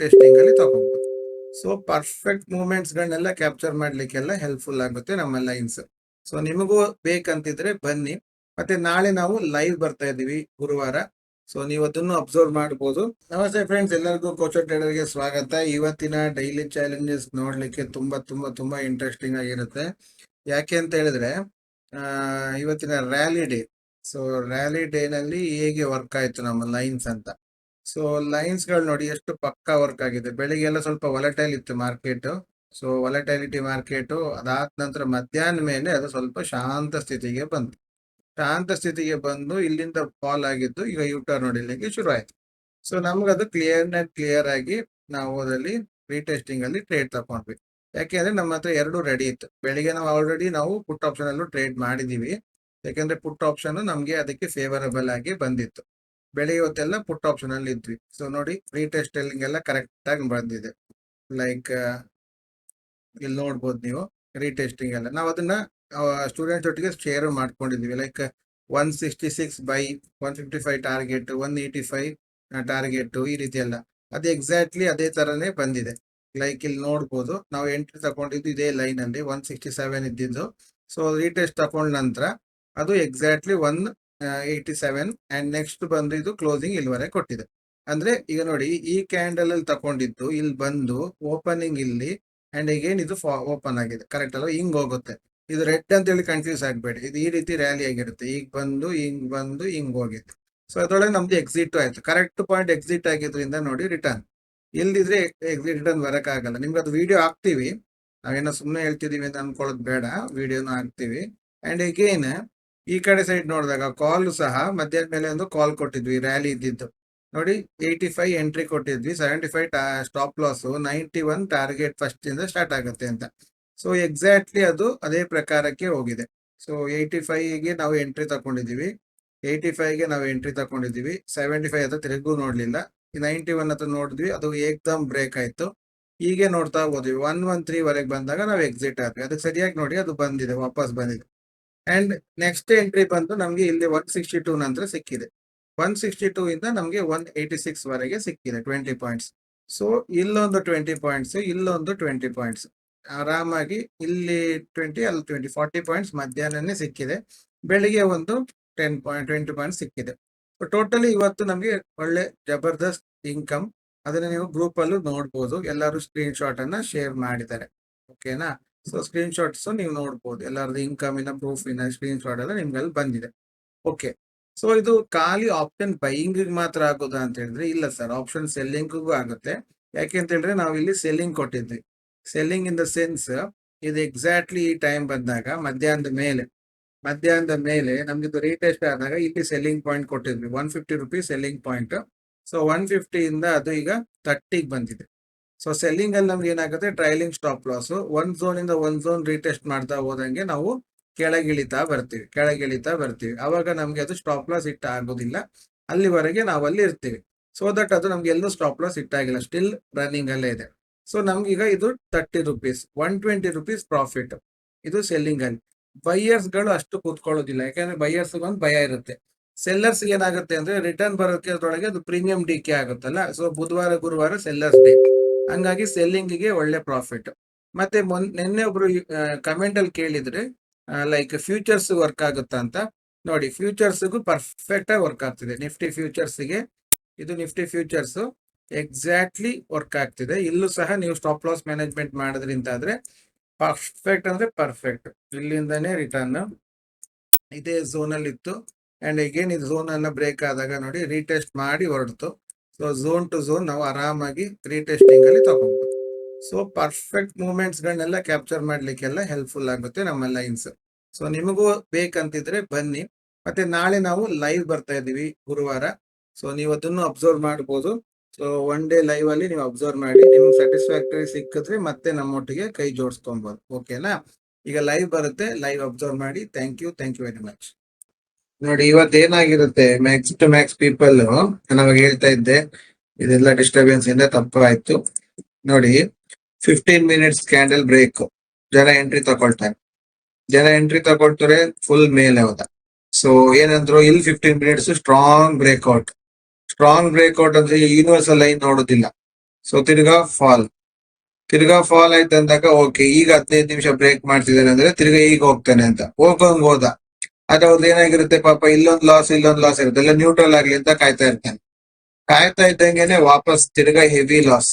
Testing ಅಲ್ಲಿ ತಗೋಬಹುದು so perfect moments ಗಳನ್ನೆಲ್ಲ ಕ್ಯಾಪ್ಚರ್ ಮಾಡ್ಲಿಕ್ಕೆಲ್ಲ ಹೆಲ್ಪ್ಫುಲ್ ಆಗುತ್ತೆ ನಮ್ಮ ಲೈನ್ಸ್ ಸೊ ನಿಮಗೂ ಬೇಕಂತಿದ್ರೆ ಬನ್ನಿ. ಮತ್ತೆ ನಾಳೆ ನಾವು ಲೈವ್ ಬರ್ತಾ ಇದೀವಿ ಗುರುವಾರ. ಸೊ ನೀವು ಅದನ್ನು ಅಬ್ಸರ್ವ್ ಮಾಡಬಹುದು ನಮಸ್ತೆ ಫ್ರೆಂಡ್ಸ್ ಎಲ್ಲರಿಗೂ ಕೋಚರ್ ಟ್ರೇಡರ್ಗೆ ಸ್ವಾಗತ. ಇವತ್ತಿನ ಡೈಲಿ ಚಾಲೆಂಜಸ್ ನೋಡ್ಲಿಕ್ಕೆ ತುಂಬಾ ತುಂಬಾ ತುಂಬಾ ಇಂಟ್ರೆಸ್ಟಿಂಗ್ ಆಗಿರುತ್ತೆ. ಯಾಕೆ ಅಂತ ಹೇಳಿದ್ರೆ ಇವತ್ತಿನ rally day so rally day ನಲ್ಲಿ ಹೇಗೆ ವರ್ಕ್ ಆಯ್ತು ನಮ್ಮ ಲೈನ್ಸ್ ಅಂತ. ಸೊ ಲೈನ್ಸ್ಗಳು ನೋಡಿ ಎಷ್ಟು ಪಕ್ಕಾ ವರ್ಕ್ ಆಗಿದೆ. ಬೆಳಿಗ್ಗೆ ಎಲ್ಲ ಸ್ವಲ್ಪ ವಲಟೈಲ್ ಇತ್ತು ಮಾರ್ಕೆಟ್ ಸೊ ವಲಟೈಲಿಟಿ ಮಾರ್ಕೆಟ್ ಅದಾದ ನಂತರ ಮಧ್ಯಾಹ್ನ ಮೇಲೆ ಅದು ಸ್ವಲ್ಪ ಶಾಂತ ಸ್ಥಿತಿಗೆ ಬಂತು. ಶಾಂತ ಸ್ಥಿತಿಗೆ ಬಂದು ಇಲ್ಲಿಂದ ಫಾಲ್ ಆಗಿದ್ದು ಈಗ ಯೂಟರ್ ನೋಡಿಲಿಕ್ಕೆ ಶುರು ಆಯ್ತು ಸೊ ನಮ್ಗೆ ಅದು ಕ್ಲಿಯರ್ ಅಂಡ್ ಕ್ಲಿಯರ್ ಆಗಿ ನಾವು ಅದರಲ್ಲಿ ರೀಟೆಸ್ಟಿಂಗ್ ಅಲ್ಲಿ ಟ್ರೇಡ್ ತಗೊಂಡ್ವಿ ಯಾಕೆಂದ್ರೆ ನಮ್ಮ ಹತ್ರ ಎರಡು ರೆಡಿ ಇತ್ತು. ಬೆಳಿಗ್ಗೆ ನಾವು ಆಲ್ರೆಡಿ ನಾವು ಪುಟ್ ಆಪ್ಷನ್ ಅಲ್ಲೂ ಟ್ರೇಡ್ ಮಾಡಿದೀವಿ. ಯಾಕೆಂದ್ರೆ ಪುಟ್ ಆಪ್ಷನ್ ನಮ್ಗೆ ಅದಕ್ಕೆ ಫೇವರಬಲ್ ಆಗಿ ಬಂದಿತ್ತು. ಬೆಳಿಗ್ಗೆ ಹೊತ್ತೆಲ್ಲ ಪುಟ್ ಆಪ್ಷನ್ ಅಲ್ಲಿ ಇದ್ವಿ. ಸೊ ನೋಡಿ ರೀಟೆಸ್ಟಿಂಗ್ ಎಲ್ಲ ಕರೆಕ್ಟ್ ಆಗಿ ಬಂದಿದೆ. ಲೈಕ್ ಇಲ್ಲಿ ನೋಡ್ಬೋದು ನೀವು ರೀಟೆಸ್ಟಿಂಗ್ ಎಲ್ಲ. ನಾವು ಅದನ್ನ ಸ್ಟೂಡೆಂಟ್ಸ್ ಒಟ್ಟಿಗೆ ಶೇರ್ ಮಾಡ್ಕೊಂಡಿದ್ವಿ. Like one sixty six by one fifty five target one eighty five target ಈ ರೀತಿ ಎಲ್ಲ. ಅದು ಎಕ್ಸಾಕ್ಟ್ಲಿ ಅದೇ ತರನೇ ಬಂದಿದೆ. ಲೈಕ್ ಇಲ್ಲಿ ನೋಡ್ಬೋದು, ನಾವು ಎಂಟ್ರಿ ತಗೊಂಡಿದ್ದು ಇದೇ ಲೈನ್ ಅಲ್ಲಿ ಒನ್ ಸಿಕ್ಸ್ಟಿ ಸೆವೆನ್ ಇದ್ದಿದ್ದು. ಸೊ ರೀಟೆಸ್ಟ್ ತಗೊಂಡ ನಂತರ, ಅದು exactly one eighty seven and next ಬಂದು ಇದು ಕ್ಲೋಸಿಂಗ್ ಇಲ್ಲಿವರೆಗೆ ಕೊಟ್ಟಿದೆ. ಅಂದ್ರೆ ಈಗ ನೋಡಿ, ಈ ಕ್ಯಾಂಡಲ್ ಅಲ್ಲಿ ತಗೊಂಡಿದ್ದು ಇಲ್ಲಿ ಬಂದು ಓಪನಿಂಗ್ ಇಲ್ಲಿ ಅಂಡ್ ಈಗೇನು ಇದು ಓಪನ್ ಆಗಿದೆ. ಕರೆಕ್ಟ್ ಅಲ್ವಾ? ಹಿಂಗ್ ಹೋಗುತ್ತೆ. ಇದು ರೆಡ್ ಅಂತ ಹೇಳಿ ಕನ್ಫ್ಯೂಸ್ ಆಗಬೇಡಿ. ಇದು ಈ ರೀತಿ ರ್ಯಾಲಿ ಆಗಿರುತ್ತೆ. ಈಗ ಬಂದು, ಹಿಂಗ್ ಬಂದು, ಹಿಂಗ್ ಹೋಗಿತ್ತು ಸೊ ಅದರೊಳಗೆ ನಮ್ದು ಎಕ್ಸಿಟ್ ಆಯ್ತು. ಕರೆಕ್ಟ್ ಪಾಯಿಂಟ್ ಎಕ್ಸಿಟ್ ಆಗಿದ್ರಿಂದ ನೋಡಿ ರಿಟರ್ನ್ ಇಲ್ದಿದ್ರೆ ಎಕ್ಸಿಟ್ ರಿಟರ್ನ್ ಬರೋಕ್ಕಾಗಲ್ಲ. ನಿಮ್ಗೆ ಅದು ವಿಡಿಯೋ ಹಾಕ್ತೀವಿ. ನಾವೇನೋ ಸುಮ್ಮನೆ ಹೇಳ್ತಿದೀವಿ ಅಂತ ಅನ್ಕೊಳ್ಳೋದು ಬೇಡ. ವಿಡಿಯೋನು ಹಾಕ್ತೀವಿ. ಅಂಡ್ ಅಗೇನ್ ಈ ಕಡೆ ಸೈಡ್ ನೋಡಿದಾಗ ಕಾಲ್ ಸಹ ಮಧ್ಯಾಹ್ನ ಮೇಲೆ ಒಂದು ಕಾಲ್ ಕೊಟ್ಟಿದ್ವಿ ರ್ಯಾಲಿ ಇದ್ದಿದ್ದು. ನೋಡಿ ಏಯ್ಟಿ ಫೈವ್ ಎಂಟ್ರಿ ಕೊಟ್ಟಿದ್ವಿ seventy five stop loss ninety one target first ಇಂದ ಸ್ಟಾರ್ಟ್ ಆಗುತ್ತೆ ಅಂತ. ಸೊ ಎಕ್ಸಾಕ್ಟ್ಲಿ ಅದು ಅದೇ ಪ್ರಕಾರಕ್ಕೆ ಹೋಗಿದೆ. ಸೊ ಏಯ್ಟಿ ಗೆ ನಾವು ಎಂಟ್ರಿ ತಗೊಂಡಿದ್ದೀವಿ. ಏಯ್ಟಿ ಗೆ ನಾವು ಎಂಟ್ರಿ ತಗೊಂಡಿದ್ದೀವಿ. ಸೆವೆಂಟಿ ಫೈವ್ ಹತ್ರ ತಿರುಗೂ ನೋಡ್ಲಿಲ್ಲ. ನೈಂಟಿ ಒನ್ ಹತ್ರ ನೋಡಿದ್ವಿ, ಅದು ಏಕ್ದಮ್ ಬ್ರೇಕ್ ಆಯ್ತು. ಹೀಗೆ ನೋಡ್ತಾ ಹೋದ್ವಿ. ಒನ್ ಒನ್ ತ್ರೀ ವರೆಗೆ ಬಂದಾಗ ನಾವು ಎಕ್ಸಿಟ್ ಆದ್ವಿ. ಅದಕ್ಕೆ ಸರಿಯಾಗಿ ನೋಡಿ, ಅದು ಬಂದಿದೆ, ವಾಪಸ್ ಬಂದಿದೆ. ಅಂಡ್ ನೆಕ್ಸ್ಟ್ ಎಂಟ್ರಿ ಬಂದು ನಮಗೆ ಇಲ್ಲಿ ಒನ್ ಸಿಕ್ಸ್ಟಿ ಟೂ ನಂತರ ಸಿಕ್ಕಿದೆ. ಒನ್ ಸಿಕ್ಸ್ಟಿ ಟೂ ಇಂದ ನಮಗೆ ಒನ್ ಏಯ್ಟಿ ಸಿಕ್ಸ್ ವರೆಗೆ ಸಿಕ್ಕಿದೆ ಟ್ವೆಂಟಿ ಪಾಯಿಂಟ್ಸ್ ಸೊ ಇಲ್ಲೊಂದು ಟ್ವೆಂಟಿ ಪಾಯಿಂಟ್ಸ್ ಇಲ್ಲೊಂದು ಟ್ವೆಂಟಿ ಪಾಯಿಂಟ್ಸ್ ಆರಾಮಾಗಿ ಇಲ್ಲಿ ಟ್ವೆಂಟಿ ಅಲ್ಲಿ ಟ್ವೆಂಟಿ ಫಾರ್ಟಿ ಪಾಯಿಂಟ್ಸ್ ಮಧ್ಯಾಹ್ನನೇ ಸಿಕ್ಕಿದೆ. ಬೆಳಿಗ್ಗೆ ಒಂದು ಟೆನ್ ಪಾಯಿಂಟ್ ಟ್ವೆಂಟಿ ಪಾಯಿಂಟ್ಸ್ ಸಿಕ್ಕಿದೆ. ಟೋಟಲಿ ಇವತ್ತು ನಮಗೆ ಒಳ್ಳೆ ಜಬರ್ದಸ್ತ್ ಇನ್ಕಮ್ ಅದನ್ನ ನೀವು ಗ್ರೂಪ್ ಅಲ್ಲೂ ನೋಡ್ಬೋದು. ಎಲ್ಲರೂ ಸ್ಕ್ರೀನ್ ಶಾಟ್ ಅನ್ನ ಶೇರ್ ಮಾಡಿದ್ದಾರೆ. ಓಕೆನಾ ಸೊ ಸ್ಕ್ರೀನ್ ಶಾಟ್ಸ್ ನೀವು ನೋಡ್ಬೋದು. ಎಲ್ಲರದ್ದು ಇನ್ಕಮ್ ಇನ ಪ್ರೂಫ್ ಇನ ಸ್ಕ್ರೀನ್ ಶಾಟ್ ಎಲ್ಲ ನಿಮ್ಗೆಲ್ಲ ಬಂದಿದೆ. ಓಕೆ ಸೊ ಇದು ಖಾಲಿ ಆಪ್ಷನ್ ಬೈಯಿಂಗ್ ಮಾತ್ರ ಆಗೋದಾ ಅಂತ ಹೇಳಿದ್ರೆ ಇಲ್ಲ ಸರ್ ಆಪ್ಷನ್ ಸೆಲ್ಲಿಂಗ್ಗೂ ಆಗುತ್ತೆ. ಯಾಕೆ ಅಂತ ಹೇಳಿದ್ರೆ ನಾವು ಇಲ್ಲಿ ಸೆಲ್ಲಿಂಗ್ ಕೊಟ್ಟಿದ್ವಿ. ಸೆಲ್ಲಿಂಗ್ ಇನ್ ದ ಸೆನ್ಸ್ ಇದು ಎಕ್ಸಾಕ್ಟ್ಲಿ ಈ ಟೈಮ್ ಬಂದಾಗ, ಮಧ್ಯಾಹ್ನದ ಮೇಲೆ. ಮಧ್ಯಾಹ್ನದ ಮೇಲೆ ನಮ್ಗೆ ಇದು ರೀಟೆಸ್ಟ್ ಆದಾಗ ಇಲ್ಲಿ ಸೆಲ್ಲಿಂಗ್ ಪಾಯಿಂಟ್ ಕೊಟ್ಟಿದ್ವಿ. One fifty rupees selling point so one ಇಂದ ಅದು ಈಗ ತರ್ಟಿಗೆ ಬಂದಿದೆ. ಸೊ ಸೆಲ್ಲಿಂಗ್ ಅಲ್ಲಿ ನಮ್ಗೆ ಏನಾಗುತ್ತೆ? ಟ್ರೈಲಿಂಗ್ ಸ್ಟಾಪ್ ಲಾಸ್ ಒಂದ್ ಝೋನ್ ಇಂದ ಒಂದ್ ಝೋನ್ ರೀಟೆಸ್ಟ್ ಮಾಡ್ತಾ ಹೋದಂಗೆ ನಾವು ಕೆಳಗಿಳಿತಾ ಬರ್ತೀವಿ ಕೆಳಗಿಳಿತಾ ಬರ್ತೀವಿ. ಅವಾಗ ನಮ್ಗೆ ಅದು ಸ್ಟಾಪ್ ಲಾಸ್ ಇಟ್ಟ ಆಗೋದಿಲ್ಲ. ಅಲ್ಲಿವರೆಗೆ ನಾವು ಅಲ್ಲಿ ಇರ್ತೀವಿ. ಸೊ ದಟ್ ಅದು ನಮ್ಗೆ ಎಲ್ಲೂ ಸ್ಟಾಪ್ ಲಾಸ್ ಇಟ್ಟಾಗಿಲ್ಲ ಸ್ಟಿಲ್ ರನ್ನಿಂಗ್ ಅಲ್ಲೇ ಇದೆ. ಸೊ ಈಗ ಇದು thirty rupees one twenty rupees profit ಇದು ಸೆಲ್ಲಿಂಗ್ ಅಲ್ಲಿ. ಬೈಯರ್ಸ್ಗಳು ಅಷ್ಟು ಕೂತ್ಕೊಳ್ಳೋದಿಲ್ಲ. ಯಾಕಂದ್ರೆ ಬೈಯರ್ಸ್ ಒಂದು ಭಯ ಇರುತ್ತೆ. ಸೆಲ್ಲರ್ಸ್ ಏನಾಗುತ್ತೆ ಅಂದ್ರೆ ರಿಟರ್ನ್ ಬರೋಕೆ ಅದ್ರೊಳಗೆ ಅದು ಪ್ರೀಮಿಯಂ ಡಿ ಕೆ ಆಗುತ್ತಲ್ಲ. ಸೊ ಬುಧವಾರ, ಗುರುವಾರ ಸೆಲ್ಲರ್ಸ್ ಡೇ ಹಂಗಾಗಿ ಸೆಲ್ಲಿಂಗ್ಗೆ ಒಳ್ಳೆ ಪ್ರಾಫಿಟ್ ಮತ್ತೆ ಮೊನ್, ನಿನ್ನೆ ಒಬ್ರು ಕಮೆಂಟ್ ಅಲ್ಲಿ ಕೇಳಿದ್ರೆ ಲೈಕ್ ಫ್ಯೂಚರ್ಸ್ ವರ್ಕ್ ಆಗುತ್ತಾ ಅಂತ. ನೋಡಿ ಫ್ಯೂಚರ್ಸ್ ಪರ್ಫೆಕ್ಟ್ ಆಗಿ ವರ್ಕ್ ಆಗ್ತಿದೆ. ನಿಫ್ಟಿ ಫ್ಯೂಚರ್ಸ್ಗೆ, ಇದು ನಿಫ್ಟಿ ಫ್ಯೂಚರ್ಸ್ ಎಕ್ಸಾಕ್ಟ್ಲಿ ವರ್ಕ್ ಆಗ್ತಿದೆ. ಇಲ್ಲೂ ಸಹ ನೀವು ಸ್ಟಾಪ್ ಲಾಸ್ ಮ್ಯಾನೇಜ್ಮೆಂಟ್ ಮಾಡೋದ್ರಿಂದ ಆದ್ರೆ ಪರ್ಫೆಕ್ಟ್ ಅಂದ್ರೆ ಪರ್ಫೆಕ್ಟ್ ಇಲ್ಲಿಂದಾನೇ ರಿಟರ್ನ್ ಇದೇ ಝೋನ್ ಅಲ್ಲಿ ಇತ್ತು ಅಂಡ್ ಅಗೇನ್ ಇದು ಝೋನ್ ಅನ್ನ ಬ್ರೇಕ್ ಆದಾಗ ನೋಡಿ ರೀಟೆಸ್ಟ್ ಮಾಡಿ ಹೊರಡ್ತು. ಸೊ ಝೋನ್ ಟು ಝೋನ್ ನಾವು ಆರಾಮಾಗಿ ರೀಟೆಸ್ಟಿಂಗ್ ಅಲ್ಲಿ ತಗೋಬಹುದು ಸೊ ಪರ್ಫೆಕ್ಟ್ ಮೂಮೆಂಟ್ಸ್ ಗಳನ್ನೆಲ್ಲ ಕ್ಯಾಪ್ಚರ್ ಮಾಡ್ಲಿಕ್ಕೆಲ್ಲ ಹೆಲ್ಪ್ಫುಲ್ ಆಗುತ್ತೆ ನಮ್ಮ ಲೈನ್ಸ್ ಸೊ ನಿಮಗೂ ಬೇಕಂತಿದ್ರೆ ಬನ್ನಿ. ಮತ್ತೆ ನಾಳೆ ನಾವು ಲೈವ್ ಬರ್ತಾ ಇದೀವಿ ಗುರುವಾರ. ಸೊ ನೀವು ಅದನ್ನು ಅಬ್ಸರ್ವ್ ಮಾಡಬಹುದು ಸೊ ಒನ್ ಡೇ ಲೈವ್ ಅಲ್ಲಿ ನೀವು ಅಬ್ಸರ್ವ್ ಮಾಡಿ, ನಿಮ್ಗೆ ಸ್ಯಾಟಿಸ್ಫ್ಯಾಕ್ಟರಿ ಸಿಕ್ಕಿದ್ರೆ ಮತ್ತೆ ನಮ್ಮೊಟ್ಟಿಗೆ ಕೈ ಜೋಡಿಸ್ಕೊಬಹುದು ಓಕೆನಾ ಈಗ ಲೈವ್ ಬರುತ್ತೆ ಲೈವ್ ಅಬ್ಸರ್ವ್ ಮಾಡಿ. Thank you thank you very much ನೋಡಿ, ಇವತ್ತು ಏನಾಗಿರುತ್ತೆ ಮ್ಯಾಕ್ಸ್ ಟು ಮ್ಯಾಕ್ಸ್ ಪೀಪಲ್ ನಾವಾಗ ಹೇಳ್ತಾ ಇದ್ದೆ, ಇದೆಲ್ಲ ಡಿಸ್ಟರ್ಬೆನ್ಸ್ ಇಂದ ತಪ್ಪಾಯ್ತು. ನೋಡಿ ಫಿಫ್ಟೀನ್ ಮಿನಿಟ್ಸ್ ಕ್ಯಾಂಡಲ್ ಬ್ರೇಕ್ ಜನ ಎಂಟ್ರಿ ತಗೊಳ್ತಾರೆ. ಜನ ಎಂಟ್ರಿ ತಗೊಳ್ತಾರೆ ಫುಲ್ ಮೇಲೆ ಹೋದ. ಸೊ ಏನಂದ್ರು, ಇಲ್ಲಿ fifteen minutes strong breakout strong breakout ಅಂದ್ರೆ ಯೂನಿವರ್ಸಲ್ ಲೈನ್ ನೋಡೋದಿಲ್ಲ. ಸೊ ತಿರ್ಗಾ ಫಾಲ್ ತಿರ್ಗಾ ಫಾಲ್ ಆಯ್ತು ಅಂದಾಗ ಓಕೆ ಈಗ ಹದಿನೈದು ನಿಮಿಷ ಬ್ರೇಕ್ ಮಾಡ್ತಿದ್ದಾನೆ ಅಂದ್ರೆ, ತಿರ್ಗಾ ಈಗ ಹೋಗ್ತಾನೆ ಅಂತ. ಹೋಗಂಗ್ ಹೋದ. ಆದ್ರೆ ಅವ್ರದ್ದು ಏನಾಗಿರುತ್ತೆ ಪಾಪ, ಇಲ್ಲೊಂದ್ ಲಾಸ್ ಇಲ್ಲೊಂದು ಲಾಸ್ ಇರುತ್ತೆ. ಎಲ್ಲ ನ್ಯೂಟ್ರಲ್ ಆಗ್ಲಿ ಅಂತ ಕಾಯ್ತಾ ಇರ್ತಾನೆ. ಕಾಯ್ತಾ ಇದ್ದಂಗೆನೆ ವಾಪಸ್ ತಿರ್ಗಾ ಹೆವಿ ಲಾಸ್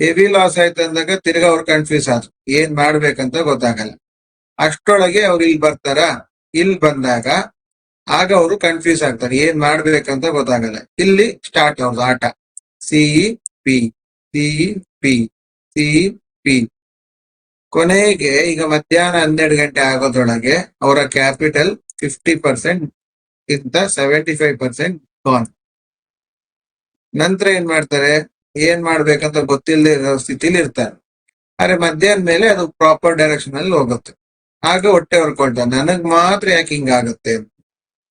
ಹೆವಿ ಲಾಸ್ ಆಯ್ತು ಅಂದಾಗ ತಿರ್ಗಾ ಅವ್ರು ಕನ್ಫ್ಯೂಸ್ ಆದ್ರು. ಏನ್ ಮಾಡ್ಬೇಕಂತ ಗೊತ್ತಾಗಲ್ಲ. ಅಷ್ಟೊಳಗೆ ಅವ್ರು ಇಲ್ಲಿ ಬರ್ತಾರ. ಇಲ್ಲಿ ಬಂದಾಗ ಆಗ ಅವರು ಕನ್ಫ್ಯೂಸ್ ಆಗ್ತಾರೆ. ಏನ್ ಮಾಡ್ಬೇಕಂತ ಗೊತ್ತಾಗಲ್ಲ. ಇಲ್ಲಿ ಸ್ಟಾರ್ಟ್ ಅವ್ರದ್ದು ಆಟ. CE P CE P CE P ಕೊನೆಗೆ ಈಗ ಮಧ್ಯಾಹ್ನ ಹನ್ನೆರಡು ಗಂಟೆ ಆಗೋದ್ರೊಳಗೆ ಅವರ ಕ್ಯಾಪಿಟಲ್ ಫಿಫ್ಟಿ ಪರ್ಸೆಂಟ್ ಇಂತ ಸೆವೆಂಟಿ ಫೈವ್ ಪರ್ಸೆಂಟ್ ಗಾನ್ ನಂತರ ಏನ್ ಮಾಡ್ತಾರೆ? ಏನ್ ಮಾಡ್ಬೇಕಂತ ಗೊತ್ತಿಲ್ಲದೆ ಇರೋ ಸ್ಥಿತಿಲಿ ಇರ್ತಾರೆ. ಆದ್ರೆ ಮಧ್ಯಾಹ್ನ ಮೇಲೆ ಅದು ಪ್ರಾಪರ್ ಡೈರೆಕ್ಷನ್ ಅಲ್ಲಿ ಹೋಗುತ್ತೆ. ಹಾಗೆ ಹೊಟ್ಟೆ ಹೊರ್ಕೊಳ್ತಾರೆ ನನಗ್ ಮಾತ್ರ ಯಾಕೆ ಹಿಂಗಾಗುತ್ತೆ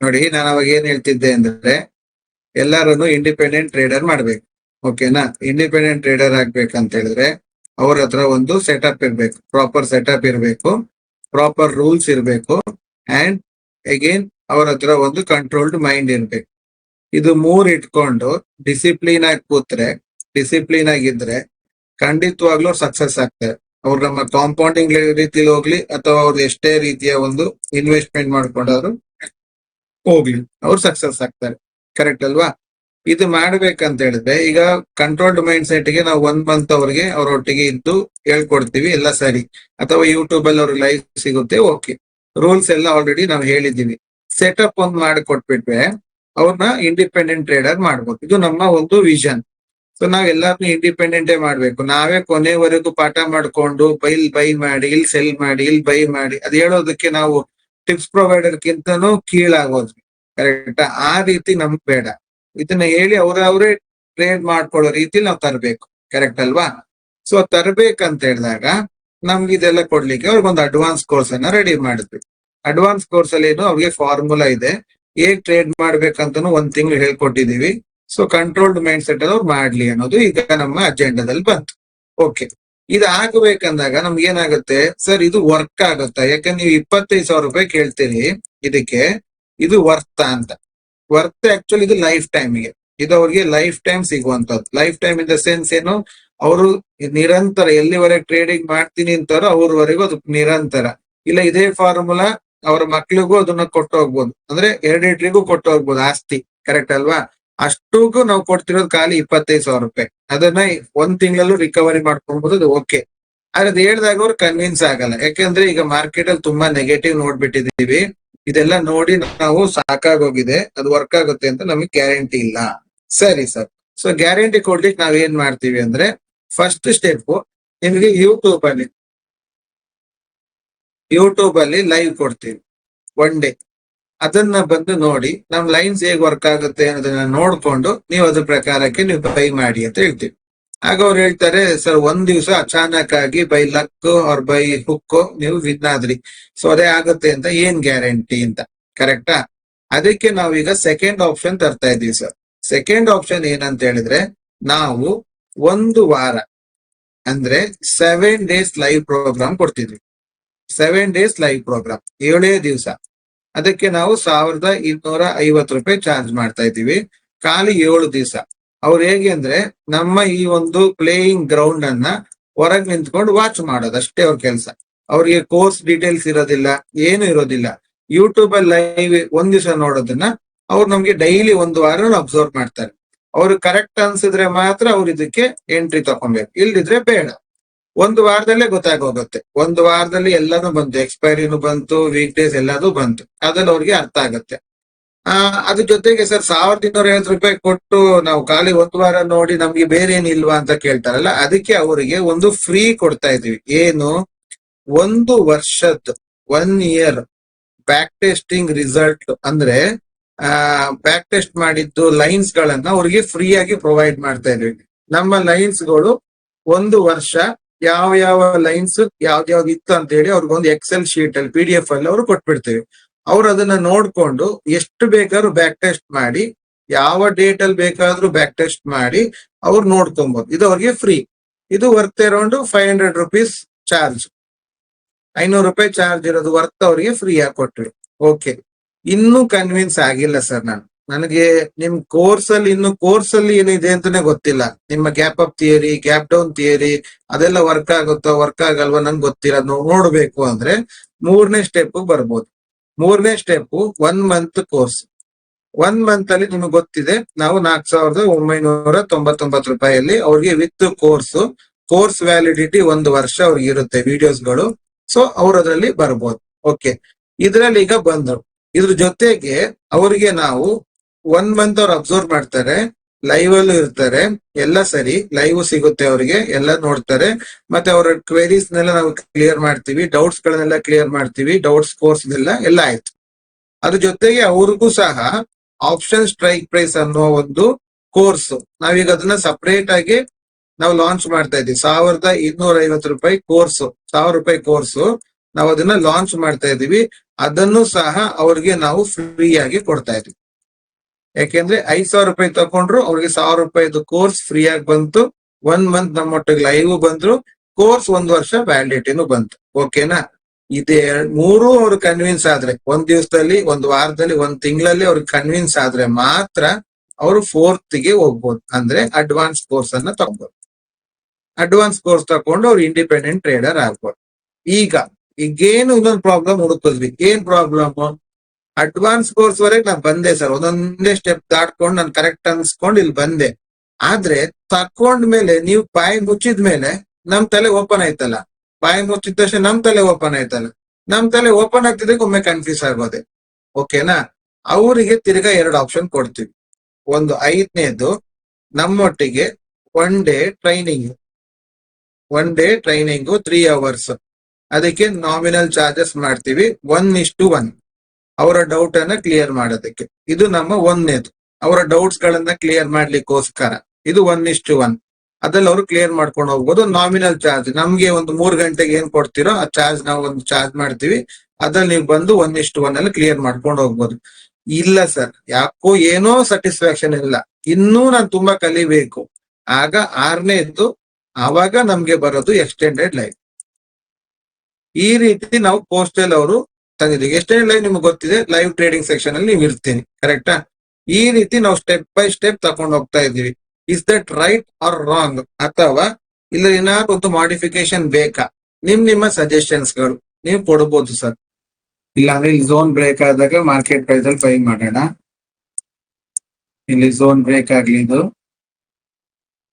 ನೋಡಿ, ನಾನು ಅವಾಗ ಏನ್ ಹೇಳ್ತಿದ್ದೆ ಅಂದ್ರೆ ಎಲ್ಲರೂ ಇಂಡಿಪೆಂಡೆಂಟ್ ಟ್ರೇಡರ್ ಮಾಡ್ಬೇಕು. ಓಕೆನಾ ಇಂಡಿಪೆಂಡೆಂಟ್ ಟ್ರೇಡರ್ ಆಗ್ಬೇಕಂತ ಹೇಳಿದ್ರೆ ಅವ್ರ ಹತ್ರ ಒಂದು ಸೆಟಪ್ ಇರ್ಬೇಕು ಪ್ರಾಪರ್ ಸೆಟಪ್ ಇರಬೇಕು ಪ್ರಾಪರ್ ರೂಲ್ಸ್ ಇರಬೇಕು ಅಂಡ್ ಅಗೇನ್ ಅವ್ರ ಹತ್ರ ಒಂದು ಕಂಟ್ರೋಲ್ಡ್ ಮೈಂಡ್ ಇರಬೇಕು. ಇದು ಮೂರ್ ಇಟ್ಕೊಂಡು ಡಿಸಿಪ್ಲಿನ್ ಆಗಿ ಕೂತ್ರೆ ಡಿಸಿಪ್ಲಿನ್ ಆಗಿದ್ರೆ ಖಂಡಿತವಾಗ್ಲೂ ಸಕ್ಸಸ್ ಆಗ್ತಾರೆ ಅವ್ರು ನಮ್ಮ ಕಾಂಪೌಂಡಿಂಗ್ ರೀತಿಲಿ ಹೋಗ್ಲಿ ಅಥವಾ ಅವ್ರದ್ದು ಎಷ್ಟೇ ರೀತಿಯ ಒಂದು ಇನ್ವೆಸ್ಟ್ಮೆಂಟ್ ಮಾಡ್ಕೊಂಡವ್ರು ಹೋಗ್ಲಿ, ಅವ್ರು ಸಕ್ಸಸ್ ಆಗ್ತಾರೆ. ಕರೆಕ್ಟ್ ಅಲ್ವಾ? ಇದು ಮಾಡ್ಬೇಕಂತ ಹೇಳಿದ್ರೆ ಈಗ ಕಂಟ್ರೋಲ್ಡ್ ಮೈಂಡ್ ಸೆಟ್ಗೆ ನಾವು ಒಂದ್ ಮಂತ್ ಅವ್ರಿಗೆ ಅವರೊಟ್ಟಿಗೆ ಇದ್ದು ಹೇಳ್ಕೊಡ್ತೀವಿ, ಎಲ್ಲ ಸರಿ. ಅಥವಾ ಯೂಟ್ಯೂಬ್ ಅಲ್ಲಿ ಅವ್ರಿಗೆ ಲೈವ್ ಸಿಗುತ್ತೆ ಓಕೆ ರೂಲ್ಸ್ ಎಲ್ಲ ಆಲ್ರೆಡಿ ನಾವು ಹೇಳಿದೀವಿ ಸೆಟಪ್ ಒಂದ್ ಮಾಡಿಕೊಟ್ಬಿಟ್ರೆ ಅವ್ರನ್ನ ಇಂಡಿಪೆಂಡೆಂಟ್ ಟ್ರೇಡರ್ ಮಾಡ್ಬೋದು. ಇದು ನಮ್ಮ ಒಂದು ವಿಷನ್ ಸೊ ನಾವ್ ಎಲ್ಲಾರ್ನು ಇಂಡಿಪೆಂಡೆಂಟೇ ಮಾಡ್ಬೇಕು. ನಾವೇ ಕೊನೆವರೆಗೂ ಪಾಠ ಮಾಡ್ಕೊಂಡು ಬೈಲ್ ಬೈ ಮಾಡಿ, ಇಲ್ಲಿ ಸೆಲ್ ಮಾಡಿ, ಇಲ್ಲಿ ಬೈ ಮಾಡಿ, ಅದ್ ಹೇಳೋದಕ್ಕೆ ನಾವು ಟಿಪ್ಸ್ ಪ್ರೊವೈಡರ್ ಕಿಂತನೂ ಕೀಳಾಗೋದ್ವಿ. ಕರೆಕ್ಟ್ ಆ ರೀತಿ ನಮ್ಗ್ ಬೇಡ. ಇದನ್ನ ಹೇಳಿ ಅವ್ರವ್ರೇ ಅವರೇ ಟ್ರೇಡ್ ಮಾಡ್ಕೊಳ್ಳೋ ರೀತಿಲಿ ನಾವು ತರಬೇಕು ಕರೆಕ್ಟ್ ಅಲ್ವಾ? ಸೊ ತರ್ಬೇಕಂತ ಹೇಳಿದಾಗ ನಮ್ಗೆ ಇದೆಲ್ಲ ಕೊಡ್ಲಿಕ್ಕೆ ಅವ್ರಿಗೊಂದು ಅಡ್ವಾನ್ಸ್ ಕೋರ್ಸ್ ಅನ್ನ ರೆಡಿ ಮಾಡಿದ್ವಿ ಅಡ್ವಾನ್ಸ್ ಕೋರ್ಸ್ ಅಲ್ಲಿ ಏನು ಅವ್ರಿಗೆ ಫಾರ್ಮುಲಾ ಇದೆ, ಹೇಗ್ ಟ್ರೇಡ್ ಮಾಡ್ಬೇಕಂತನೂ ಒಂದ್ ತಿಂಗಳು ಹೇಳ್ಕೊಟ್ಟಿದೀವಿ. ಸೊ ಕಂಟ್ರೋಲ್ಡ್ ಮೈಂಡ್ ಸೆಟ್ ಅಲ್ಲಿ ಅವ್ರು ಮಾಡ್ಲಿ ಅನ್ನೋದು ಈಗ ನಮ್ಮ ಅಜೆಂಡಾದಲ್ಲಿ ಬಂತು. ಓಕೆ ಇದು ಆಗ್ಬೇಕಂದಾಗ ನಮ್ಗೆ ಏನಾಗುತ್ತೆ ಸರ್ ಇದು ವರ್ಕ್ ಆಗುತ್ತಾ? ಯಾಕಂದ್ರೆ ನೀವು ಇಪ್ಪತ್ತೈದು ಸಾವಿರ ರೂಪಾಯಿ ಕೇಳ್ತೀರಿ, ಇದಕ್ಕೆ ಇದು ವರ್ತ ಅಂತ. ವರ್ತ್ ಆಕ್ಚುಲಿ ಇದು ಲೈಫ್ ಟೈಮ್ಗೆ ಇದು ಅವ್ರಿಗೆ life time ಸಿಗುವಂತದ್ದು life time in the sense ಏನು, ಅವರು ನಿರಂತರ ಎಲ್ಲಿವರೆಗೆ ಟ್ರೇಡಿಂಗ್ ಮಾಡ್ತೀನಿ ಅಂತಾರೋ ಅವ್ರವರೆಗೂ ಅದು ನಿರಂತರ. ಇಲ್ಲ ಇದೇ ಫಾರ್ಮುಲಾ ಅವ್ರ ಮಕ್ಳಿಗೂ ಅದನ್ನ ಕೊಟ್ಟು ಹೋಗ್ಬೋದು. ಅಂದ್ರೆ ಎರಡೆಂಟ್ರಿಗೂ ಕೊಟ್ಟು ಹೋಗ್ಬೋದು ಆಸ್ತಿ ಕರೆಕ್ಟ್ ಅಲ್ವಾ? ಅಷ್ಟಕ್ಕೂ ನಾವು ಕೊಡ್ತಿರೋದು ಖಾಲಿ ಇಪ್ಪತ್ತೈದು ಸಾವಿರ ರೂಪಾಯಿ. ಅದನ್ನ ಒಂದ್ ತಿಂಗಳಲ್ಲೂ ರಿಕವರಿ ಮಾಡ್ಕೊಬಹುದು ಅದು ಓಕೆ ಆದ್ರೆ ಅದು ಹೇಳ್ದಾಗ ಅವ್ರು ಕನ್ವಿನ್ಸ್ ಆಗಲ್ಲ. ಯಾಕಂದ್ರೆ ಈಗ ಮಾರ್ಕೆಟ್ ಅಲ್ಲಿ ತುಂಬಾ ನೆಗೆಟಿವ್ ನೋಡ್ಬಿಟ್ಟಿದೀವಿ ಇದೆಲ್ಲ ನೋಡಿ ನಾವು ಸಾಕಾಗೋಗಿದೆ, ಅದು ವರ್ಕ್ ಆಗುತ್ತೆ ಅಂತ ನಮಗೆ ಗ್ಯಾರಂಟಿ ಇಲ್ಲ. ಸರಿ ಸರ್ ಸೊ ಗ್ಯಾರಂಟಿ ಕೊಡ್ಲಿಕ್ಕೆ ನಾವ್ ಏನ್ ಮಾಡ್ತೀವಿ ಅಂದ್ರೆ ಫಸ್ಟ್ ಸ್ಟೆಪ್ ನಿಮಗೆ ಯೂಟ್ಯೂಬ್ ಅಲ್ಲಿ ಯೂಟ್ಯೂಬ್ ಅಲ್ಲಿ ಲೈವ್ ಕೊಡ್ತೀವಿ ಒನ್ ಡೇ ಅದನ್ನ ಬಂದು ನೋಡಿ, ನಮ್ ಲೈನ್ಸ್ ಹೇಗ್ ವರ್ಕ್ ಆಗುತ್ತೆ ಅನ್ನೋದನ್ನ ನೋಡ್ಕೊಂಡು, ನೀವು ಅದ್ರ ಪ್ರಕಾರಕ್ಕೆ ನೀವು ಬೈ ಮಾಡಿ ಅಂತ ಹೇಳ್ತೀವಿ. ಆಗ ಅವ್ರು ಹೇಳ್ತಾರೆ, ಸರ್, ಒಂದ್ ದಿವಸ ಅಚಾನಕ್ ಆಗಿ ಬೈ ಲಕ್ ಅವ್ರ ಬೈ ಹುಕ್ ನೀವು ವಿನ್ ಆದ್ರಿ. ಸೊ ಅದೇ ಆಗುತ್ತೆ ಅಂತ ಏನ್ ಗ್ಯಾರಂಟಿ ಅಂತ. ಕರೆಕ್ಟಾ ಅದಕ್ಕೆ ನಾವೀಗ ಸೆಕೆಂಡ್ ಆಪ್ಷನ್ ತರ್ತಾ ಇದೀವಿ ಸರ್. ಸೆಕೆಂಡ್ ಆಪ್ಷನ್ ಏನಂತ ಹೇಳಿದ್ರೆ, ನಾವು ಒಂದು ವಾರ, ಅಂದ್ರೆ ಸೆವೆನ್ ಡೇಸ್ ಲೈವ್ ಪ್ರೋಗ್ರಾಮ್ ಕೊಡ್ತಿದ್ವಿ. ಸೆವೆನ್ ಡೇಸ್ ಲೈವ್ ಪ್ರೋಗ್ರಾಮ್ ಏಳೇ ದಿವಸ. ಅದಕ್ಕೆ ನಾವು ಸಾವಿರದ ಇನ್ನೂರ ಐವತ್ತು ರೂಪಾಯಿ ಚಾರ್ಜ್ ಮಾಡ್ತಾ ಇದ್ದೀವಿ. ಖಾಲಿ ಏಳು ದಿವಸ. ಅವ್ರು ಹೇಗೆ ಅಂದ್ರೆ ನಮ್ಮ ಈ ಒಂದು ಪ್ಲೇಯಿಂಗ್ ಗ್ರೌಂಡ್ ಅನ್ನ ಹೊರಗ್ ನಿಂತ್ಕೊಂಡು ವಾಚ್ ಮಾಡೋದು ಅಷ್ಟೇ ಅವ್ರ ಕೆಲಸ. ಅವ್ರಿಗೆ ಕೋರ್ಸ್ ಡೀಟೇಲ್ಸ್ ಇರೋದಿಲ್ಲ, ಏನು ಇರೋದಿಲ್ಲ. ಯೂಟ್ಯೂಬ್ ಅಲ್ಲಿ ಲೈವ್ ಒಂದ್ ದಿವಸ ನೋಡೋದನ್ನ ಅವ್ರು ನಮ್ಗೆ ಡೈಲಿ ಒಂದು ವಾರ ಅಬ್ಸರ್ವ್ ಮಾಡ್ತಾರೆ. ಅವ್ರು ಕರೆಕ್ಟ್ ಅನ್ಸಿದ್ರೆ ಮಾತ್ರ ಅವ್ರು ಇದಕ್ಕೆ ಎಂಟ್ರಿ ತಕೊಬೇಕು, ಇಲ್ದಿದ್ರೆ ಬೇಡ. ಒಂದು ವಾರದಲ್ಲೇ ಗೊತ್ತಾಗೋಗುತ್ತೆ. ಒಂದು ವಾರದಲ್ಲಿ ಎಲ್ಲಾನು ಬಂತು ಎಕ್ಸ್ಪೈರಿನು ಬಂತು ವೀಕ್ ಡೇಸ್ ಎಲ್ಲಾನು ಬಂತು. ಅದ್ರಲ್ಲಿ ಅವ್ರಿಗೆ ಅರ್ಥ ಆಗುತ್ತೆ. ಆ, ಅದ್ರ ಜೊತೆಗೆ ಸರ್ ಸಾವಿರದ ಇನ್ನೂರ ಐವತ್ತು ರೂಪಾಯಿ ಕೊಟ್ಟು ನಾವು ಖಾಲಿ ಒಂದು ವಾರ ನೋಡಿ ನಮ್ಗೆ ಬೇರೆ ಏನಿಲ್ವಾ ಅಂತ ಕೇಳ್ತಾರಲ್ಲ, ಅದಕ್ಕೆ ಅವರಿಗೆ ಒಂದು ಫ್ರೀ ಕೊಡ್ತಾ ಇದೀವಿ ಏನು? ಒಂದು ವರ್ಷದ one year back testing result ಅಂದ್ರೆ, ಆ ಬ್ಯಾಕ್ ಟೆಸ್ಟ್ ಮಾಡಿದ್ದು ಲೈನ್ಸ್ ಗಳನ್ನ ಅವ್ರಿಗೆ ಫ್ರೀ ಆಗಿ ಪ್ರೊವೈಡ್ ಮಾಡ್ತಾ ಇದೀವಿ ನಮ್ಮ ಲೈನ್ಸ್ಗಳು ಒಂದು ವರ್ಷ ಯಾವ ಯಾವ ಲೈನ್ಸ್ ಯಾವ್ದು ಯಾವ್ದು ಇತ್ತು ಅಂತ ಹೇಳಿ ಅವ್ರಿಗೊಂದು ಎಕ್ಸೆಲ್ ಶೀಟ್ ಅಲ್ಲಿ ಪಿ ಡಿ ಎಫ್ ಅಲ್ಲಿ ಅವ್ರು ಕೊಟ್ಬಿಡ್ತೀವಿ. ಅವ್ರು ಅದನ್ನ ನೋಡ್ಕೊಂಡು ಎಷ್ಟು ಬೇಕಾದ್ರೂ ಬ್ಯಾಕ್ ಟೆಸ್ಟ್ ಮಾಡಿ, ಯಾವ ಡೇಟ್ ಅಲ್ಲಿ ಬೇಕಾದ್ರೂ ಬ್ಯಾಕ್ ಟೆಸ್ಟ್ ಮಾಡಿ ಅವ್ರು ನೋಡ್ಕೊಬಹುದು ಇದು ಅವ್ರಿಗೆ ಫ್ರೀ ಇದು worth around five hundred rupees charge ಐನೂರು ರೂಪಾಯಿ ಚಾರ್ಜ್ ಇರೋದು ವರ್ತ್ ಅವ್ರಿಗೆ ಫ್ರೀ ಆಗಿ ಕೊಟ್ವಿ ಓಕೆ ಇನ್ನೂ ಕನ್ವಿನ್ಸ್ ಆಗಿಲ್ಲ ಸರ್ ನಾನು. ನನಗೆ ನಿಮ್ ಕೋರ್ಸ್ ಅಲ್ಲಿ, ಇನ್ನು ಕೋರ್ಸ್ ಅಲ್ಲಿ ಏನಿದೆ ಅಂತಾನೆ ಗೊತ್ತಿಲ್ಲ. ನಿಮ್ಮ gap up theory gap down theory ಅದೆಲ್ಲ ವರ್ಕ್ ಆಗುತ್ತೋ ವರ್ಕ್ ಆಗಲ್ವಾ ನನ್ಗೆ ಗೊತ್ತಿಲ್ಲ. ನೋಡ್ಬೇಕು ಅಂದ್ರೆ ಮೂರನೇ ಸ್ಟೆಪ್ ಬರ್ಬೋದು. ಮೂರನೇ step one month course one month ಅಲ್ಲಿ ನಿಮಗೆ ಗೊತ್ತಿದೆ, ನಾವು ನಾಲ್ಕ್ ಸಾವಿರದ ಒಂಬೈನೂರ ತೊಂಬತ್ತೊಂಬತ್ತು ರೂಪಾಯಿಯಲ್ಲಿ ಅವ್ರಿಗೆ ವಿತ್ ಕೋರ್ಸ್ ಕೋರ್ಸ್ ವ್ಯಾಲಿಡಿಟಿ ಒಂದು ವರ್ಷ ಅವ್ರಿಗೆ ಇರುತ್ತೆ ವಿಡಿಯೋಸ್ಗಳು ಸೊ ಅವ್ರ ಅದ್ರಲ್ಲಿ ಬರ್ಬೋದು. ಓಕೆ ಇದ್ರಲ್ಲಿ ಈಗ ಬಂದ್ರು. ಇದ್ರ ಜೊತೆಗೆ ಅವರಿಗೆ ನಾವು ಒನ್ ಮಂತ್ ಅವ್ರು ಅಬ್ಸರ್ವ್ ಮಾಡ್ತಾರೆ. ಲೈವ್ ಅಲ್ಲೂ ಇರ್ತಾರೆ. ಎಲ್ಲ ಸರಿ. ಲೈವ್ ಸಿಗುತ್ತೆ ಅವರಿಗೆ. ಎಲ್ಲ ನೋಡ್ತಾರೆ. ಮತ್ತೆ ಅವರ ಕ್ವೆರೀಸ್ ನೆಲ್ಲ ನಾವು ಕ್ಲಿಯರ್ ಮಾಡ್ತೀವಿ. ಡೌಟ್ಸ್ ಗಳನ್ನೆಲ್ಲ ಕ್ಲಿಯರ್ ಮಾಡ್ತೀವಿ. ಡೌಟ್ಸ್ ಕೋರ್ಸ್ ಎಲ್ಲ ಆಯ್ತು. ಅದ್ರ ಜೊತೆಗೆ ಅವ್ರಿಗೂ ಸಹ ಆಪ್ಷನ್ ಸ್ಟ್ರೈಕ್ ಪ್ರೈಸ್ ಅನ್ನೋ ಒಂದು ಕೋರ್ಸ್ ನಾವೀಗ ಅದನ್ನ ಸಪರೇಟ್ ಆಗಿ ನಾವು ಲಾಂಚ್ ಮಾಡ್ತಾ ಇದೀವಿ ಸಾವಿರದ ಇನ್ನೂರ ಐವತ್ತು ರೂಪಾಯಿ ಕೋರ್ಸ್ ಸಾವಿರ ರೂಪಾಯಿ ಕೋರ್ಸ್ ನಾವು ಅದನ್ನ ಲಾಂಚ್ ಮಾಡ್ತಾ ಇದೀವಿ ಅದನ್ನು ಸಹ ಅವ್ರಿಗೆ ನಾವು ಫ್ರೀ ಆಗಿ ಕೊಡ್ತಾ ಇದೀವಿ ಯಾಕೆಂದ್ರೆ ಐದ್ ಸಾವಿರ ರೂಪಾಯಿ ತಕೊಂಡ್ರು ಅವ್ರಿಗೆ ಸಾವಿರ ರೂಪಾಯಿದು ಕೋರ್ಸ್ ಫ್ರೀ ಆಗಿ ಬಂತು. ಒನ್ ಮಂತ್ ನಮ್ಮೊಟ್ಟಿಗೆ ಲೈವ್ ಬಂದ್ರು. ಕೋರ್ಸ್ ಒಂದ್ ವರ್ಷ ವ್ಯಾಲಿಡಿಟಿನೂ ಬಂತು. ಓಕೆನಾ ಇದೇ ಮೂರು ಅವ್ರು ಕನ್ವಿನ್ಸ್ ಆದ್ರೆ. ಒಂದ್ ದಿವಸದಲ್ಲಿ, ಒಂದ್ ವಾರದಲ್ಲಿ, ಒಂದ್ ತಿಂಗಳಲ್ಲಿ ಅವ್ರಿಗೆ ಕನ್ವಿನ್ಸ್ ಆದ್ರೆ ಮಾತ್ರ ಅವರು ಫೋರ್ತ್ಗೆ ಹೋಗ್ಬೋದು. ಅಂದ್ರೆ ಅಡ್ವಾನ್ಸ್ ಕೋರ್ಸ್ ಅನ್ನ ತಗೋಬಹುದು ಅಡ್ವಾನ್ಸ್ ಕೋರ್ಸ್ ತಗೊಂಡು ಅವ್ರು ಇಂಡಿಪೆಂಡೆಂಟ್ ಟ್ರೇಡರ್ ಆಗ್ಬೋದು. ಈಗ, ಈಗೇನು ಇನ್ನೊಂದು ಪ್ರಾಬ್ಲಮ್ ಹುಡುಕಿದ್ವಿ ಏನ್ ಪ್ರಾಬ್ಲಮ್ ಅಡ್ವಾನ್ಸ್ ಕೋರ್ಸ್ ವರೆಗೆ ನಾನು ಬಂದೆ ಸರ್ ಒಂದೊಂದೇ ಸ್ಟೆಪ್ ದಾಟ್ಕೊಂಡು ನಾನು ಕರೆಕ್ಟ್ ಅನ್ಸ್ಕೊಂಡು ಇಲ್ಲಿ ಬಂದೆ. ಆದ್ರೆ ತಕೊಂಡ್ಮೇಲೆ ನೀವು ಬಾಯಿ ಮುಚ್ಚಿದ ಮೇಲೆ ನಮ್ ತಲೆ ಓಪನ್ ಆಯ್ತಲ್ಲ. ಬಾಯಿ ಮುಚ್ಚಿದ ತಕ್ಷಣ ನಮ್ ತಲೆ ಓಪನ್ ಆಯ್ತಲ್ಲ. ನಮ್ ತಲೆ ಓಪನ್ ಆಗ್ತಿದ್ದಕ್ಕೆ ಒಮ್ಮೆ ಕನ್ಫ್ಯೂಸ್ ಆಗೋದೆ. ಓಕೆನಾ ಅವರಿಗೆ ತಿರ್ಗಾ ಎರಡು ಆಪ್ಷನ್ ಕೊಡ್ತೀವಿ. ಒಂದು ಐದನೇದು ನಮ್ಮೊಟ್ಟಿಗೆ one day training one day training three hours ಅದಕ್ಕೆ ನಾಮಿನಲ್ ಚಾರ್ಜಸ್ ಮಾಡ್ತೀವಿ. ಒನ್ ಇಷ್ಟು ಒನ್ ಅವರ ಡೌಟ್ ಅನ್ನ ಕ್ಲಿಯರ್ ಮಾಡೋದಕ್ಕೆ. ಇದು ನಮ್ಮ ಒಂದನೇದು ಅವರ ಡೌಟ್ಸ್ ಗಳನ್ನ ಕ್ಲಿಯರ್ ಮಾಡ್ಲಿಕ್ಕೋಸ್ಕರ. ಇದು ಒನ್ ಇಷ್ಟು ಒನ್ ಅದ್ರಲ್ಲಿ ಅವರು ಕ್ಲಿಯರ್ ಮಾಡ್ಕೊಂಡು ಹೋಗ್ಬೋದು. ನಾಮಿನಲ್ ಚಾರ್ಜ್ ನಮ್ಗೆ ಒಂದು ಮೂರ್ ಗಂಟೆಗೆ ಏನ್ ಕೊಡ್ತೀರೋ ಆ ಚಾರ್ಜ್ ನಾವು ಒಂದು ಚಾರ್ಜ್ ಮಾಡ್ತೀವಿ. ಅದ್ರಲ್ಲಿ ನೀವು ಬಂದು ಒನ್ ಇಷ್ಟು ಒನ್ ಅಲ್ಲಿ ಕ್ಲಿಯರ್ ಮಾಡ್ಕೊಂಡು ಹೋಗ್ಬೋದು. ಇಲ್ಲ ಸರ್ ಯಾಕೋ ಏನೋ ಸ್ಯಾಟಿಸ್ಫ್ಯಾಕ್ಷನ್ ಇಲ್ಲ. ಇನ್ನೂ ನಾನು ತುಂಬಾ ಕಲಿಬೇಕು. ಆಗ ಆರನೇದ್ದು ಆವಾಗ ನಮ್ಗೆ ಬರೋದು ಎಕ್ಸ್ಟೆಂಡೆಡ್ ಲೈಫ್ ಈ ರೀತಿ ನಾವು ಪೋಸ್ಟಲ್ ಅವರು ತಂದಿದ್ದೀವಿ. ಎಷ್ಟೇ ಲೈವ್ ನಿಮ್ಗೆ ಗೊತ್ತಿದೆ ಲೈವ್ ಟ್ರೇಡಿಂಗ್ ಸೆಕ್ಷನ್ ಅಲ್ಲಿ ನೀವು ಇರ್ತೀನಿ. ಕರೆಕ್ಟಾ ಈ ರೀತಿ ನಾವು ಸ್ಟೆಪ್ ಬೈ ಸ್ಟೆಪ್ ತಕೊಂಡು ಹೋಗ್ತಾ ಇದೀವಿ is that right or wrong ಅಥವಾ ಇಲ್ಲ ಏನಾದ್ರು ಒಂದು ಮಾಡಿಫಿಕೇಶನ್ ಬೇಕಾ? ನಿಮ್, ನಿಮ್ಮ ಸಜೆಷನ್ಸ್ಗಳು. ನೀವು ಕೊಡಬಹುದು ಸರ್. ಇಲ್ಲ ಅಂದ್ರೆ ಇಲ್ಲಿ ಝೋನ್ ಬ್ರೇಕ್ ಆದಾಗ ಮಾರ್ಕೆಟ್ ಪ್ರೈಸ್ ಅಲ್ಲಿ ಬೈ ಮಾಡೋಣ. ಇಲ್ಲಿ ಝೋನ್ ಬ್ರೇಕ್ ಆಗ್ಲಿ ಇದು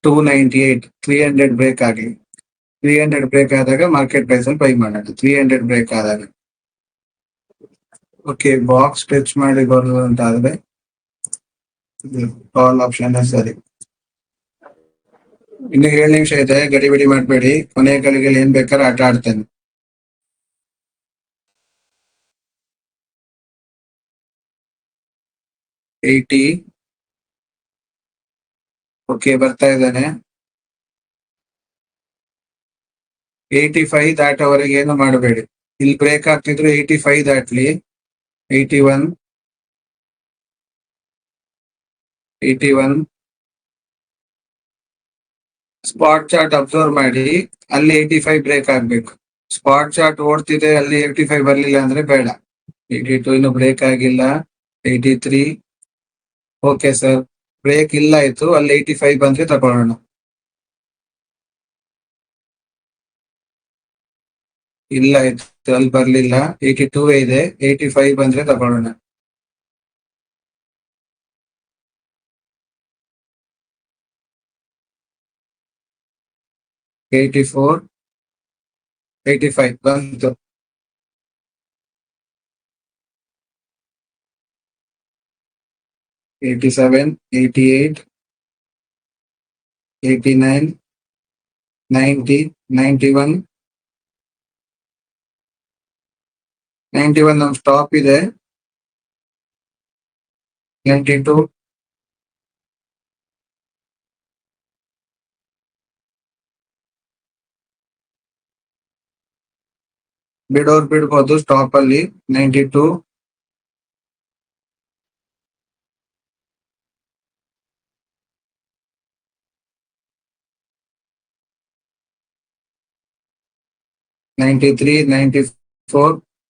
two ninety eight three hundred break ಆಗ್ಲಿ. ತ್ರೀ ಹಂಡ್ರೆಡ್ ಬ್ರೇಕ್ ಆದಾಗ ಮಾರ್ಕೆಟ್ ಪ್ರೈಸ್ ಅಲ್ಲಿ ಬೈ ಮಾಡೋಣ. ತ್ರೀ ಹಂಡ್ರೆಡ್ ಬ್ರೇಕ್ ಆದಾಗ. ಓಕೆ ಬಾಕ್ಸ್ ಟಚ್ ಮಾಡಿ ಬರೋದು ಅಂತ ಆದ್ರೆ ಕಾಲ್ ಆಪ್ಷನ್ ಸರಿ. ಇನ್ನು ಏಳು ನಿಮಿಷ ಇದೆ, ಗಡಿ ಬಿಡಿ ಮಾಡಬೇಡಿ. ಕೊನೆ ಗಳಿಗೆಯಲ್ಲಿ ಏನ್ ಬೇಕಾದ್ರೆ ಆಟ ಆಡ್ತೇನೆ. ಏಯ್ಟಿ ಓಕೆ ಬರ್ತಾ ಇದ್ದಾನೆ. ಏಯ್ಟಿ ಫೈವ್ ದಾಟೋವರೆಗೆ ಏನು ಮಾಡಬೇಡಿ. ಇಲ್ಲಿ ಬ್ರೇಕ್ ಆಗ್ತಿದ್ರು eighty five ದಾಟ್ಲಿ. Eighty one eighty one spot chart observe ಮಾಡಿ. ಅಲ್ಲಿ ಏಯ್ಟಿ ಫೈವ್ ಬ್ರೇಕ್ ಆಗ್ಬೇಕು. ಸ್ಪಾಟ್ ಚಾರ್ಟ್ ಓಡ್ತಿದೆ, ಅಲ್ಲಿ ಏಯ್ಟಿ ಫೈವ್ ಬರ್ಲಿಲ್ಲ ಅಂದ್ರೆ ಬೇಡ. ಏಯ್ಟಿ ಟು ಇನ್ನು ಬ್ರೇಕ್ ಆಗಿಲ್ಲ. Eighty three okay sir break ಇಲ್ಲ ಆಯ್ತು. ಅಲ್ಲಿ ಏಯ್ಟಿ ಫೈವ್ ಬಂದ್ರೆ ತಗೊಳ್ಳೋಣ. ಇಲ್ಲ ಇತ್ತು ಅಲ್ಲಿ ಬರ್ಲಿಲ್ಲ. ಏಯ್ಟಿ ಟೂ ಇದೆ. ಏಯ್ಟಿ ಫೈವ್ ಬಂದ್ರೆ ತಗೊಳ್ಳೋಣ. ಏಯ್ಟಿ ಫೋರ್ ಏಯ್ಟಿ ಫೈವ್ ಬಂತು. Eighty seven eighty eight eighty nine ninety ninety one ninety one ನಮ್ ಸ್ಟಾಪ್ ಇದೆ. ನೈಂಟಿ ಟು ಬಿಡೋರ್ ಬಿಡ್ಬೋದು ಸ್ಟಾಪ್ ಅಲ್ಲಿ. Ninety two ninety three ninety four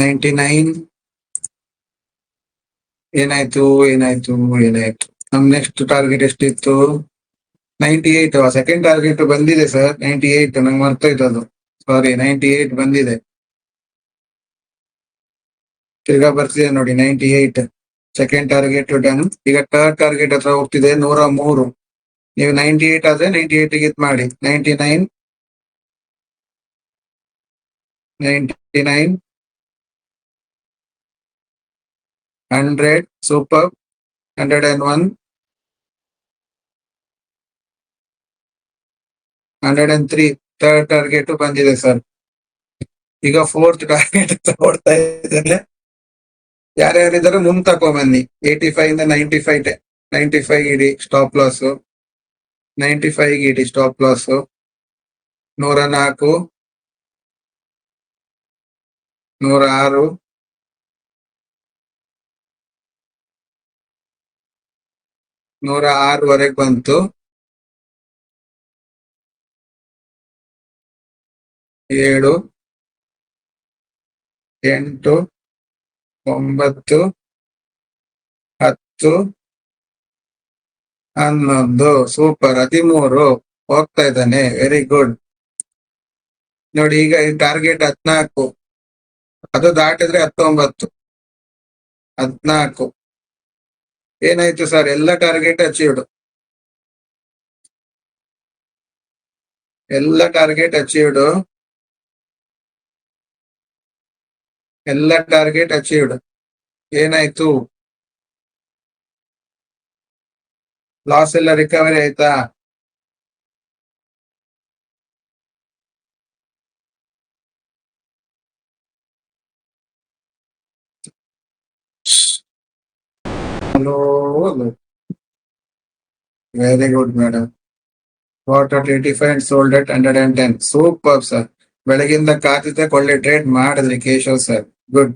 ninety nine, ಏನಾಯ್ತು ಏನಾಯ್ತು ಏನಾಯ್ತು. ನಮ್ ನೆಕ್ಸ್ಟ್ ಟಾರ್ಗೆಟ್ ಎಷ್ಟಿತ್ತು? ನೈಂಟಿ ಏಟ್ ಸೆಕೆಂಡ್ ಟಾರ್ಗೆಟ್ ಬಂದಿದೆ ಸರ್ ನೈಂಟಿ ಏಟ್ ನಂಗೆ ಮರ್ತೋಯ್ತು ಅದು. ಸಾರಿ ನೈಂಟಿ ಏಟ್ ಬಂದಿದೆ. ತಿರ್ಗಾ ಬರ್ತಿದೆ ನೋಡಿ, ninety eight second target done ಈಗ ಥರ್ಡ್ ಟಾರ್ಗೆಟ್ ಹತ್ರ ಹೋಗ್ತಿದೆ, ನೂರ ಮೂರು. ನೀವು ನೈಂಟಿ ಏಟ್ ಆದ್ರೆ ನೈಂಟಿ ಏಟ್ ಇದು ಮಾಡಿ. Ninety nine ninety nine hundred, super. Hundred and one. Hundred and three. Third target ಬಂದಿದೆ ಸರ್. ಈಗ ಫೋರ್ತ್ ಟಾರ್ಗೆಟ್ ತಗೊಳ್ತಾ ಇದ್ದಾರೆ ಯಾರ್ಯಾರಿದ್ದಾರೆ ಮುಂದ್ ತಕೊಂಬನ್ನಿ ಏಯ್ಟಿ ಫೈವ್ ಇಂದ ನೈಂಟಿ ಫೈವ್ ನೈಂಟಿ ಫೈವ್ ಇಡಿ ಸ್ಟಾಪ್ ಲಾಸ್ ನೈಂಟಿ ಫೈವ್ ಇಡಿ ಸ್ಟಾಪ್ ಲಾಸ್ ನೂರ ನಾಲ್ಕು. ನೂರ ಆರು. ನೂರ ಆರವರೆಗೆ ಬಂತು. ಏಳು, ಎಂಟು, ಒಂಬತ್ತು, ಹತ್ತು, ಹನ್ನೊಂದು. ಸೂಪರ್. ಹದಿಮೂರು. ಹೋಗ್ತಾ ಇದ್ದಾನೆ. ವೆರಿ ಗುಡ್ ನೋಡಿ, ಈಗ ಈ ಟಾರ್ಗೆಟ್ ಹದ್ನಾಲ್ಕು. ಅದು ದಾಟಿದ್ರೆ ಹತ್ತೊಂಬತ್ತು. ಹದ್ನಾಲ್ಕು. ಏನಾಯ್ತು ಸರ್ ಎಲ್ಲ ಟಾರ್ಗೆಟ್ ಅಚೀವ್ಡ್ ಎಲ್ಲ ಟಾರ್ಗೆಟ್ ಅಚೀವ್ಡ್ ಎಲ್ಲ ಟಾರ್ಗೆಟ್ ಅಚೀವ್ಡ್ ಏನಾಯ್ತು ಲಾಸ್ ಎಲ್ಲ ರಿಕವರಿ ಆಯ್ತಾ hello very good madam what at eighty five sold at hundred and ten super sir ಬೆಳಗಿಂದ ಕಾತಿದ್ದೆ ಒಳ್ಳೆ ಟ್ರೇಡ್ ಮಾಡಿದ್ರಿ, ಕೇಶವ್ ಸರ್ ಗುಡ್